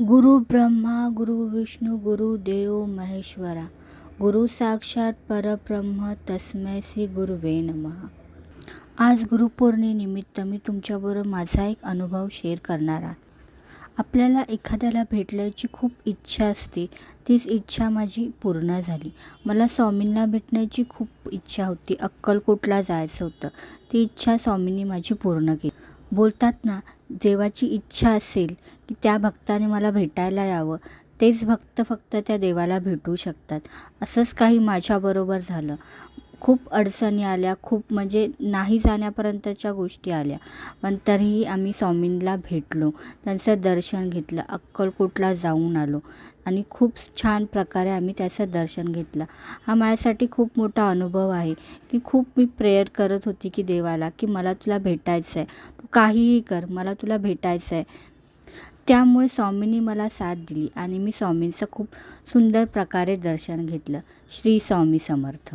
गुरु ब्रह्मा गुरु विष्णू गुरु देव महेश्वरा। गुरु साक्षात परब्रह्म तस्मै श्री गुरुवे नमः। आज गुरुपौर्णिमेनिमित्त मी तुमच्याबरोबर माझा एक अनुभव शेअर करणार आहे. आपल्याला एखाद्याला भेटल्याची खूप इच्छा असते. तीच इच्छा माझी पूर्ण झाली. मला स्वामींना भेटण्याची खूप इच्छा होती. अक्कलकोटला जायचं होतं. ती इच्छा स्वामींनी माझी पूर्ण केली. बोलतात ना देवाची इच्छा असेल की त्या भक्ताने मला भेटायला यावं तेच भक्त फक्त त्या देवाला भेटू शकतात. असंच काही माझ्याबरोबर झालं. खूप अडचणी आल्या खूप म्हणजे नाही जाण्यापर्यंतच्या गोष्टी आल्या. पण तरीही आम्ही स्वामींना भेटलो त्यांचं दर्शन घेतलं अक्कलकोटला जाऊन आलो आणि खूप छान प्रकारे आम्ही त्याचं दर्शन घेतलं. हा माझ्यासाठी खूप मोठा अनुभव आहे की खूप मी प्रेयर करत होती की देवाला की मला तुला भेटायचं आहे काहीही कर मला तुला भेटायचं आहे त्यामुळे स्वामींनी मला साथ दिली आणि मी स्वामींचं खूप सुंदर प्रकारे दर्शन घेतलं. श्री स्वामी समर्थ.